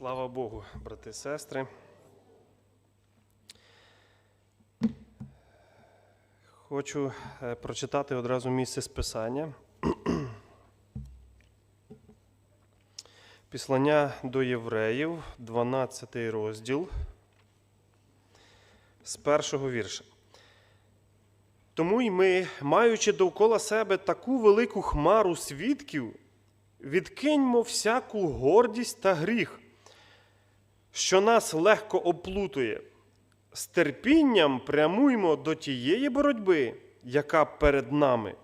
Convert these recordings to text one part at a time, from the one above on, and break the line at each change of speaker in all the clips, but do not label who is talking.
Слава Богу, брати і сестри. Хочу е, прочитати одразу місце списання. Післання до євреїв, 12 розділ, з першого вірша. Тому й ми, маючи довкола себе таку велику хмару свідків, відкиньмо всяку гордість та гріх, що нас легко оплутує. З терпінням прямуймо до тієї боротьби, яка перед нами,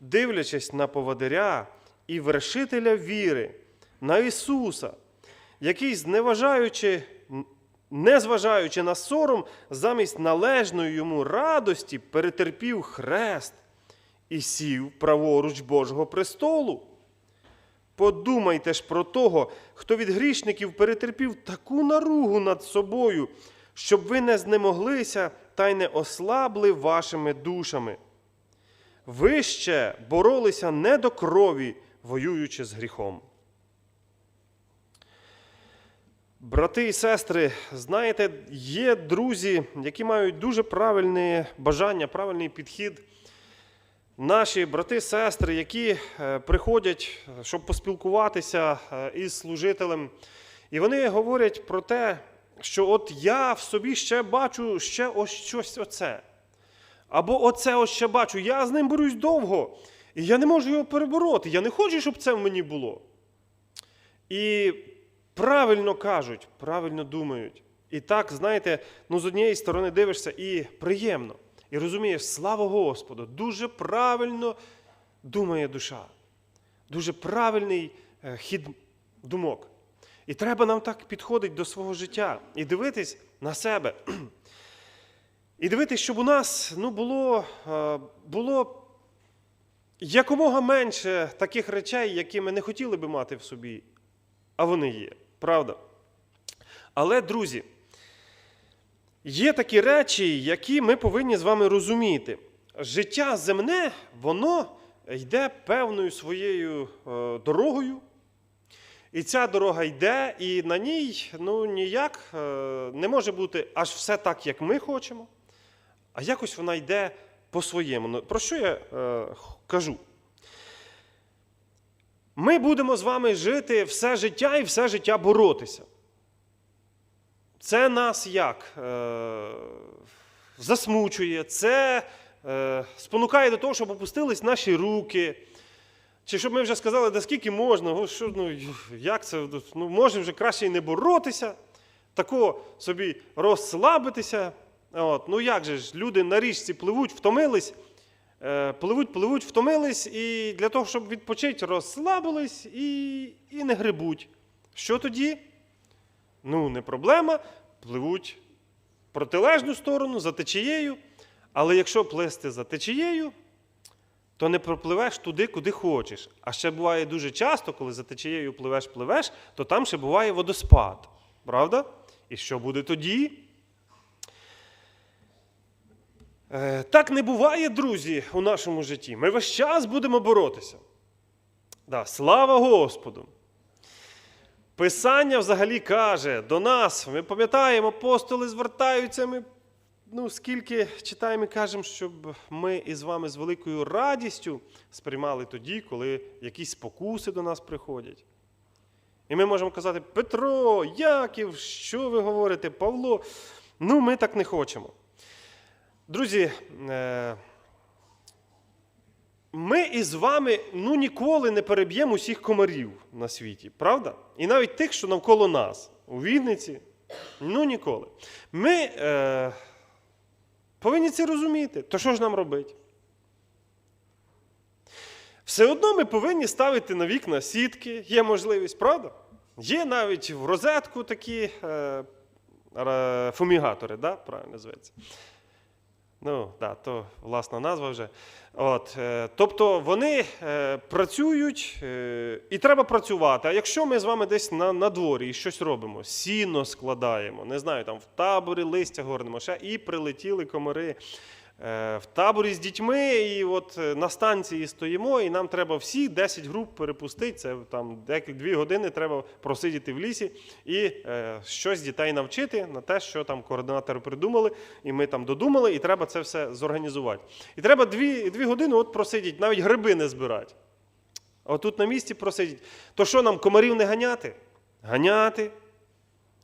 дивлячись на поводиря і вершителя віри, на Ісуса, який, зневажаючи, незважаючи на сором, замість належної йому радості перетерпів хрест і сів праворуч Божого престолу. Подумайте ж про того, хто від грішників перетерпів таку наругу над собою, щоб ви не знемоглися та й не ослабли вашими душами. Ви ще боролися не до крові, воюючи з гріхом. Брати і сестри, знаєте, є друзі, які мають дуже правильне бажання, правильний підхід. Наші брати, сестри, які е, приходять, щоб поспілкуватися е, із служителем, і вони говорять про те, що от я в собі ще бачу ще ось щось оце. Або оце ось ще бачу, я з ним борюсь довго, і я не можу його перебороти. Я не хочу, щоб це в мені було. І правильно кажуть, правильно думають. І так, знаєте, ну з однієї сторони дивишся і приємно. І розумієш, слава Господу, дуже правильно думає душа, дуже правильний е, хід думок. І треба нам так підходити до свого життя і дивитись на себе. І дивитись, щоб у нас ну, було, е, було якомога менше таких речей, які ми не хотіли би мати в собі, а вони є. Правда? Але, друзі, є такі речі, які ми повинні з вами розуміти. Життя земне, воно йде певною своєю е, дорогою. І ця дорога йде, і на ній ну, ніяк е, не може бути аж все так, як ми хочемо, а якось вона йде по-своєму. Ну, Про що я е, кажу? Ми будемо з вами жити все життя і все життя боротися. Це нас як? Е, засмучує, це е, спонукає до того, щоб опустились наші руки. Чи щоб ми вже сказали, да скільки можна, що, ну, як це, ну, може вже краще і не боротися, тако собі розслабитися. От, ну як же ж, люди на річці пливуть, втомились, е, пливуть, пливуть, втомились, і для того, щоб відпочити, розслабились і, і не грибуть. Що тоді? Ну, не проблема, пливуть в протилежну сторону за течією. Але якщо плисти за течією, то не пропливеш туди, куди хочеш. А ще буває дуже часто, коли за течією пливеш, пливеш, то там ще буває водоспад. Правда? І що буде тоді? Е, Так не буває, друзі, у нашому житті. Ми весь час будемо боротися. Да, слава Господу! Писання взагалі каже до нас, ми пам'ятаємо, апостоли звертаються, ми ну, скільки читаємо і кажемо, щоб ми із вами з великою радістю сприймали тоді, коли якісь спокуси до нас приходять. І ми можемо казати, Петро, Яків, що ви говорите, Павло? Ну, ми так не хочемо. Друзі, е, ми із вами ну, ніколи не переб'ємо усіх комарів на світі, правда? І навіть тих, що навколо нас, у Вінниці, ну ніколи. Ми е, повинні це розуміти. То що ж нам робити? Все одно ми повинні ставити на вікна сітки, є можливість, правда? Є навіть в розетку такі е, фумігатори, да? правильно називається. Ну, да, то власна назва вже. От, е, тобто вони е, працюють е, і треба працювати. А якщо ми з вами десь на, на дворі і щось робимо, сіно складаємо, не знаю, там в таборі листя горнемо, ще і прилетіли комари. Е, в таборі з дітьми, і от е, на станції стоїмо, і нам треба всі 10 груп перепустити. Це там дві години треба просидіти в лісі і е, щось дітей навчити на те, що там координатори придумали, і ми там додумали, і треба це все зорганізувати. І треба дві, дві години от просидіти, навіть гриби не збирати. А отут на місці просидіть. То що нам комарів не ганяти? Ганяти.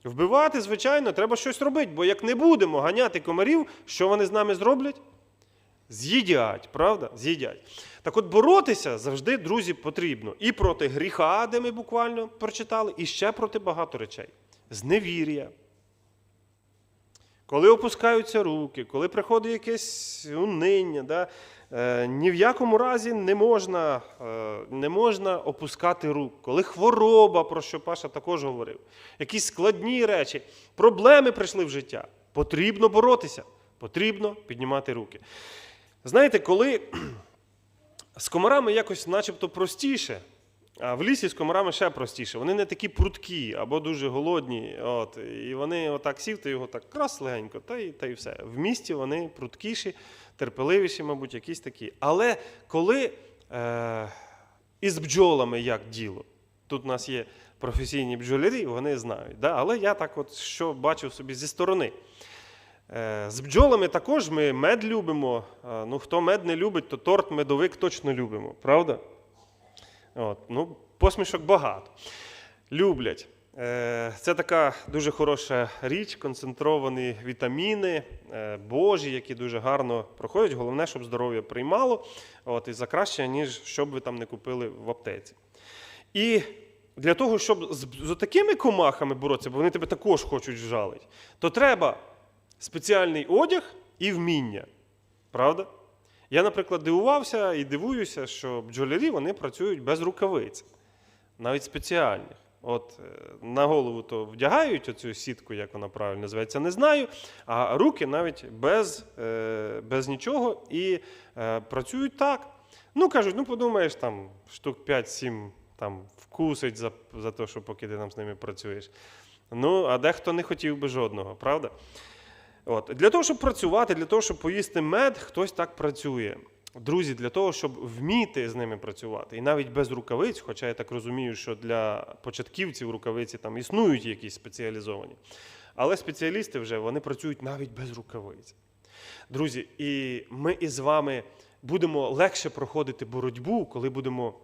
Вбивати, звичайно, треба щось робити, бо як не будемо ганяти комарів, що вони з нами зроблять? З'їдять, правда? З'їдять. Так от боротися завжди, друзі, потрібно. І проти гріха, де ми буквально прочитали, і ще проти багато речей. Зневір'я. Коли опускаються руки, коли приходить якесь униння, да, ні в якому разі не можна, е, не можна опускати рук. Коли хвороба, про що Паша також говорив, якісь складні речі, проблеми прийшли в життя, потрібно боротися, потрібно піднімати руки. Знаєте, коли з комарами якось начебто простіше, а в лісі з комарами ще простіше. Вони не такі прудкі або дуже голодні. От, і вони отак сів, ти його так крас легенько, та й, та й все. В місті вони прудкіші, терпеливіші, мабуть, якісь такі. Але коли е, із бджолами як діло, тут у нас є професійні бджолярі, вони знають. Да? Але я так от що бачив собі зі сторони. Е, З бджолами також ми мед любимо. Е, Ну, хто мед не любить, то торт медовик точно любимо, правда? От, ну, посмішок багато. Люблять. Е, Це така дуже хороша річ, концентровані вітаміни е, Божі, які дуже гарно проходять. Головне, щоб здоров'я приймало, от, і за краще, ніж щоб ви там не купили в аптеці. І для того, щоб з, з такими комахами боротися, бо вони тебе також хочуть вжалити, то треба спеціальний одяг і вміння. Правда? Я, наприклад, дивувався і дивуюся, що бджолярі вони працюють без рукавиць, навіть спеціальних. От е, на голову то вдягають оцю сітку, як вона правильно називається, не знаю. А руки навіть без, е, без нічого і е, працюють так. Ну, кажуть, ну подумаєш, там штук 5-7 там вкусить за, за те, що поки ти там з ними працюєш. Ну, а дехто не хотів би жодного, правда? От. Для того, щоб працювати, для того, щоб поїсти мед, хтось так працює. Друзі, для того, щоб вміти з ними працювати, і навіть без рукавиць, хоча я так розумію, що для початківців рукавиці там існують якісь спеціалізовані. Але спеціалісти вже вони працюють навіть без рукавиць. Друзі, і ми із вами будемо легше проходити боротьбу, коли будемо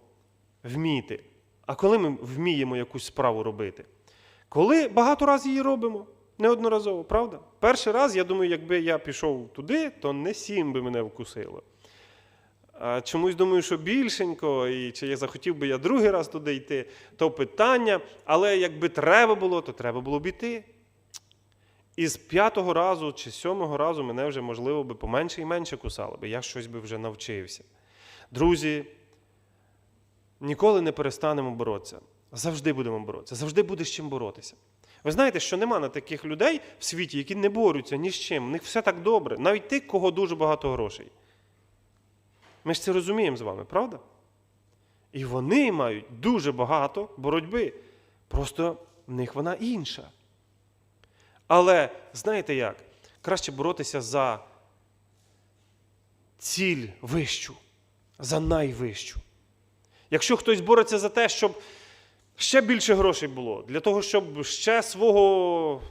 вміти. А коли ми вміємо якусь справу робити? Коли багато разів її робимо, неодноразово, правда? Перший раз, я думаю, якби я пішов туди, то не сім би мене вкусило. Чомусь думаю, що більшенько, і чи я захотів би я другий раз туди йти, то питання. Але якби треба було, то треба було б іти. І з п'ятого разу чи сьомого разу мене вже, можливо, би поменше і менше кусало, бо я щось би вже навчився. Друзі, ніколи не перестанемо боротися. Завжди будемо боротися, завжди буде з чим боротися. Ви знаєте, що нема на таких людей в світі, які не борються ні з чим. У них все так добре. Навіть тих, кого дуже багато грошей. Ми ж це розуміємо з вами, правда? І вони мають дуже багато боротьби. Просто в них вона інша. Але знаєте як? Краще боротися за ціль вищу, за найвищу. Якщо хтось бореться за те, щоб ще більше грошей було, для того, щоб ще свого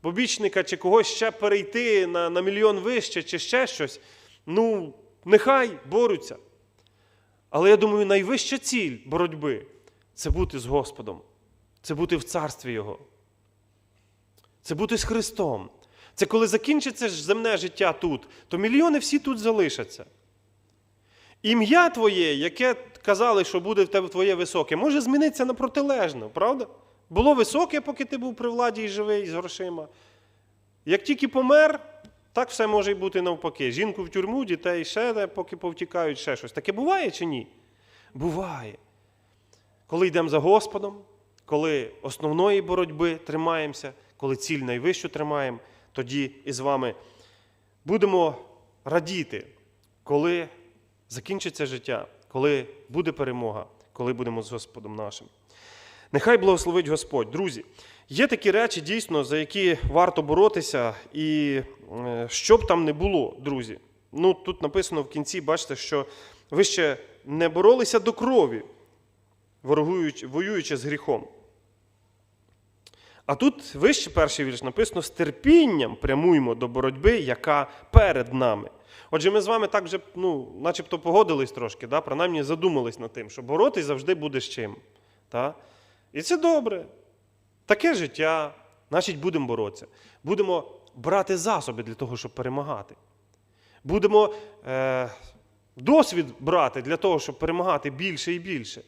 побічника чи когось ще перейти на, на мільйон вище, чи ще щось, ну, нехай борються. Але я думаю, найвища ціль боротьби це бути з Господом, це бути в царстві Його. Це бути з Христом. Це коли закінчиться земне життя тут, то мільйони всі тут залишаться. Ім'я твоє, яке казали, що буде в тебе твоє високе, може змінитися на протилежне, правда? Було високе, поки ти був при владі і живий з грошима. Як тільки помер, так все може й бути навпаки. Жінку в тюрму, дітей ще, поки повтікають, ще щось. Таке буває чи ні? Буває. Коли йдемо за Господом, коли основної боротьби тримаємося, коли ціль найвищу тримаємо, тоді і з вами будемо радіти, коли закінчиться життя, коли буде перемога, коли будемо з Господом нашим. Нехай благословить Господь. Друзі, є такі речі, дійсно, за які варто боротися, і е, що б там не було, друзі, ну, тут написано в кінці, бачите, що ви ще не боролися до крові, воюючи з гріхом. А тут вище перший вірш написано: з терпінням прямуємо до боротьби, яка перед нами. Отже, ми з вами так вже, ну, начебто погодились трошки, да? принаймні задумались над тим, що боротись завжди буде з чим. Та? І це добре. Таке життя, значить, будемо боротися. Будемо брати засоби для того, щоб перемагати. Будемо е, досвід брати для того, щоб перемагати більше і більше.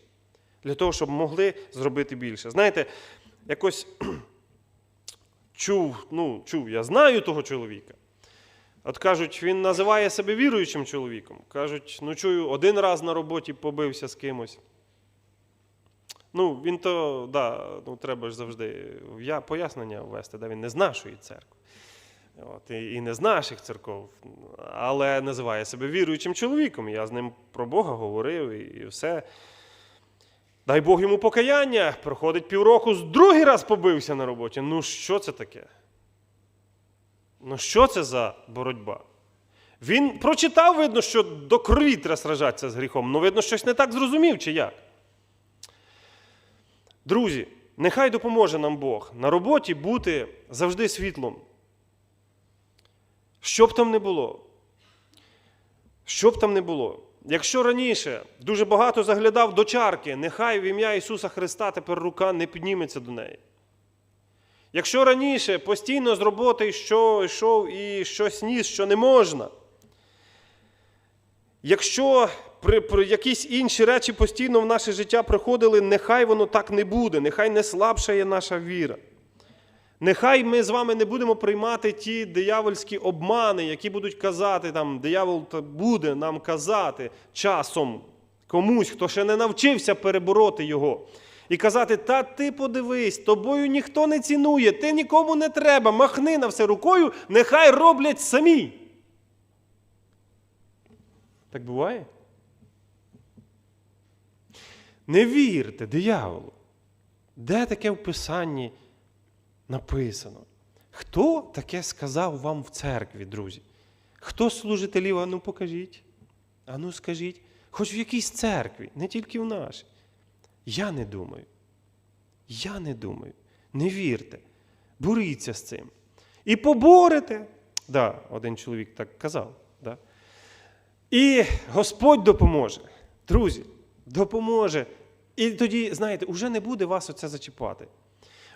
Для того, щоб могли зробити більше. Знаєте, якось чув, ну, чув, я знаю того чоловіка. От кажуть, він називає себе віруючим чоловіком. Кажуть, ну чую, один раз на роботі побився з кимось. Ну, він то, да, ну, треба ж завжди я, пояснення ввести, да, він не з нашої церкви. От, і, і не з наших церков, але називає себе віруючим чоловіком. Я з ним про Бога говорив і, і все. Дай Бог йому покаяння, проходить півроку, з другий раз побився на роботі. Ну, що це таке? Ну, що це за боротьба? Він прочитав, видно, що до крові треба сражатися з гріхом. Ну, видно, щось не так зрозумів, чи як. Друзі, нехай допоможе нам Бог на роботі бути завжди світлом. Що б там не було. Що б там не було. Якщо раніше дуже багато заглядав до чарки, нехай в ім'я Ісуса Христа тепер рука не підніметься до неї. Якщо раніше постійно з роботи що йшов і щось ніс, що не можна. Якщо при, при якісь інші речі постійно в наше життя приходили, нехай воно так не буде, нехай не слабшає наша віра. Нехай ми з вами не будемо приймати ті диявольські обмани, які будуть казати, там, диявол буде нам казати часом комусь, хто ще не навчився перебороти його. І казати, та ти подивись, тобою ніхто не цінує, ти нікому не треба, махни на все рукою, нехай роблять самі. Так буває? Не вірте дияволу. Де таке в Писанні написано? Хто таке сказав вам в церкві, друзі? Хто служителів? А ну покажіть. А ну скажіть. Хоч в якійсь церкві, не тільки в нашій. Я не думаю. Я не думаю. Не вірте. Боріться з цим. І поборете. Да, один чоловік так казав. І Господь допоможе. Друзі, допоможе. І тоді, знаєте, уже не буде вас оце зачіпати.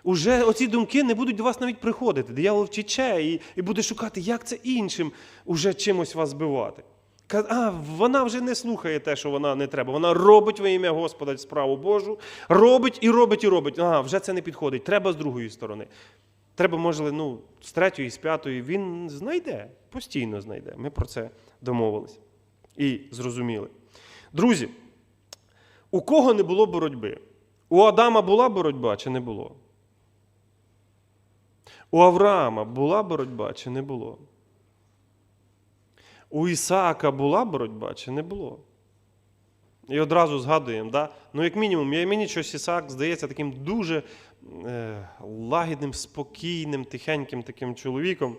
Уже оці думки не будуть до вас навіть приходити. Диявол втіче і, і буде шукати, як це іншим уже чимось вас збивати. А, вона вже не слухає те, що вона не треба. Вона робить во ім'я Господа справу Божу, робить і робить і робить. Ага, вже це не підходить. Треба з другої сторони. Треба, може, ну, з третьої, з п'ятої. Він знайде, постійно знайде. Ми про це домовились і зрозуміли. Друзі, у кого не було боротьби? У Адама була боротьба чи не було? У Авраама була боротьба чи не було? У Ісаака була боротьба чи не було? І одразу згадуємо, да? ну, як мінімум, я- мені щось Ісаак здається таким дуже е, лагідним, спокійним, тихеньким таким чоловіком.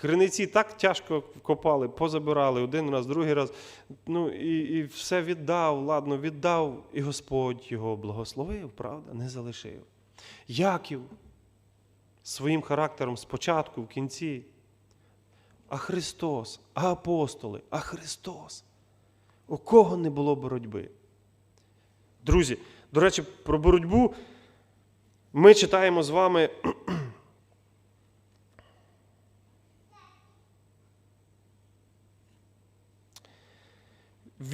Криниці так тяжко копали, позабирали один раз, другий раз. Ну, і, і все віддав, ладно, віддав, і Господь його благословив, правда, не залишив. Яків своїм характером спочатку, в кінці. А Христос, а апостоли, а Христос. У кого не було боротьби? Друзі, до речі, про боротьбу ми читаємо з вами.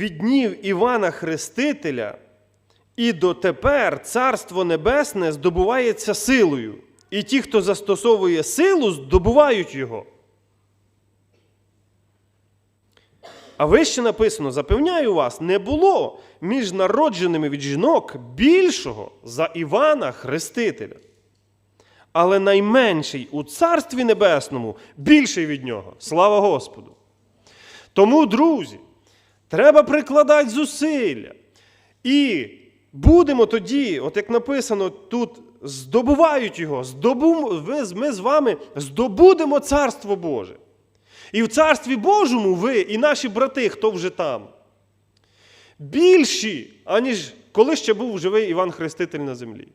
Від днів Івана Хрестителя і дотепер Царство Небесне здобувається силою, і ті, хто застосовує силу, здобувають його. А вище написано: запевняю вас, не було між народженими від жінок більшого за Івана Хрестителя. Але найменший у Царстві Небесному більший від нього. Слава Господу! Тому, друзі, треба прикладати зусилля. І будемо тоді, от як написано тут, здобувають його, здобу, ми з вами здобудемо Царство Боже. І в Царстві Божому ви і наші брати, хто вже там, більші, аніж коли ще був живий Іван Хреститель на землі.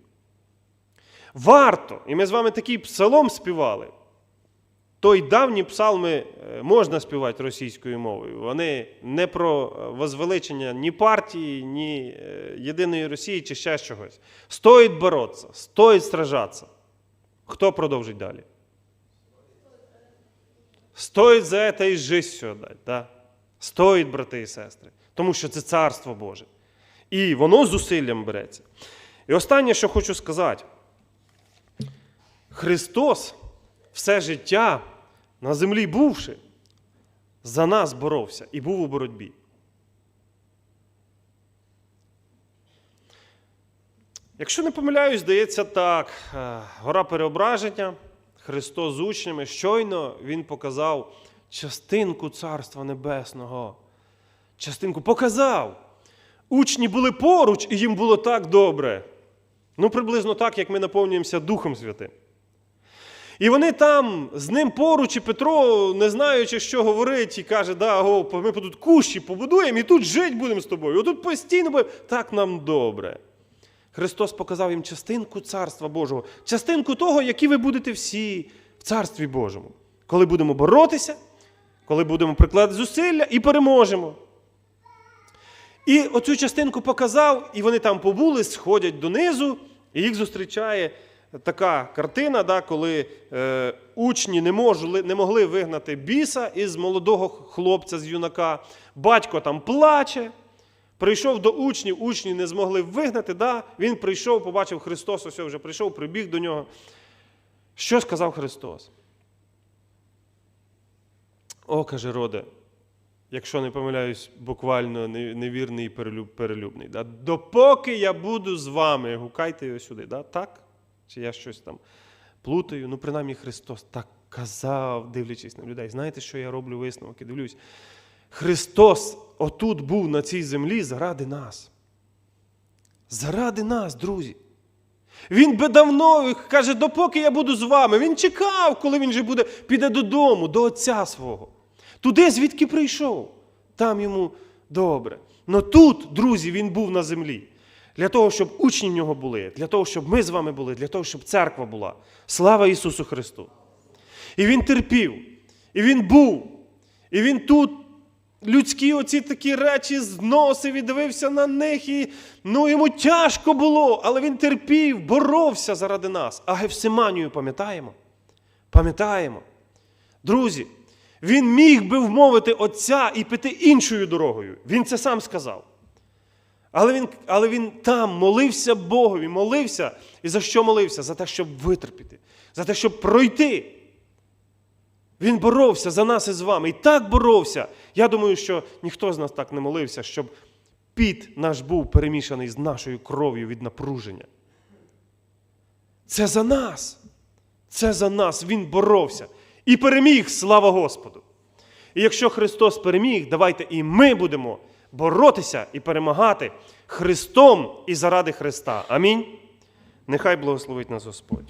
Варто, і ми з вами такий псалом співали. Той давні псалми е, можна співати російською мовою. Вони не про е, возвеличення ні партії, ні е, єдиної Росії чи ще чогось. Стоїть боротися, стоїть стражатися. Хто продовжить далі? Стоїть за це і жизнь все. Да? Стоїть, брати і сестри. Тому що це царство Боже. І воно зусиллям береться. І останнє, що хочу сказати. Христос все життя на землі бувши, за нас боровся і був у боротьбі. Якщо не помиляюсь, здається так, е, гора переображення, Христос з учнями, щойно Він показав частинку Царства Небесного. Частинку показав. Учні були поруч, і їм було так добре. Ну, приблизно так, як ми наповнюємося Духом Святим. І вони там з ним поруч, і Петро, не знаючи, що говорить, і каже, да, го, ми тут кущі побудуємо і тут жити будемо з тобою. Отут постійно будемо. Так нам добре. Христос показав їм частинку Царства Божого, частинку того, які ви будете всі в Царстві Божому. Коли будемо боротися, коли будемо прикладати зусилля і переможемо. І оцю частинку показав, і вони там побули, сходять донизу, і їх зустрічає така картина, да, коли е, учні не, можли, не могли вигнати біса із молодого хлопця, з юнака. Батько там плаче. Прийшов до учнів, учні не змогли вигнати. Да? Він прийшов, побачив Христос, ось вже прийшов, прибіг до нього. Що сказав Христос? О, каже Роде, якщо не помиляюсь, буквально невірний і перелюбний. Да? Допоки я буду з вами, гукайте його сюди. Да? Так? Чи я щось там плутаю? Ну, принаймні Христос так казав, дивлячись на людей. Знаєте, що я роблю висновки? Дивлюсь. Христос отут був на цій землі заради нас. Заради нас, друзі. Він би давно каже, допоки я буду з вами. Він чекав, коли він вже буде, піде додому, до Отця свого. Туди, звідки прийшов. Там йому добре. Но тут, друзі, він був на землі. Для того, щоб учні в нього були, для того, щоб ми з вами були, для того, щоб церква була. Слава Ісусу Христу! І він терпів, і він був, і він тут людські оці такі речі зносив і дивився на них, і ну, йому тяжко було, але він терпів, боровся заради нас. А Гефсиманію пам'ятаємо? Пам'ятаємо. Друзі, він міг би вмовити Отця і піти іншою дорогою. Він це сам сказав. Але він, але він там молився Богові, молився. І за що молився? За те, щоб витерпіти, за те, щоб пройти. Він боровся за нас і з вами. І так боровся. Я думаю, що ніхто з нас так не молився, щоб піт наш був перемішаний з нашою кров'ю від напруження. Це за нас. Це за нас. Він боровся. І переміг, слава Господу. І якщо Христос переміг, давайте і ми будемо боротися і перемагати Христом і заради Христа. Амінь. Нехай благословить нас Господь.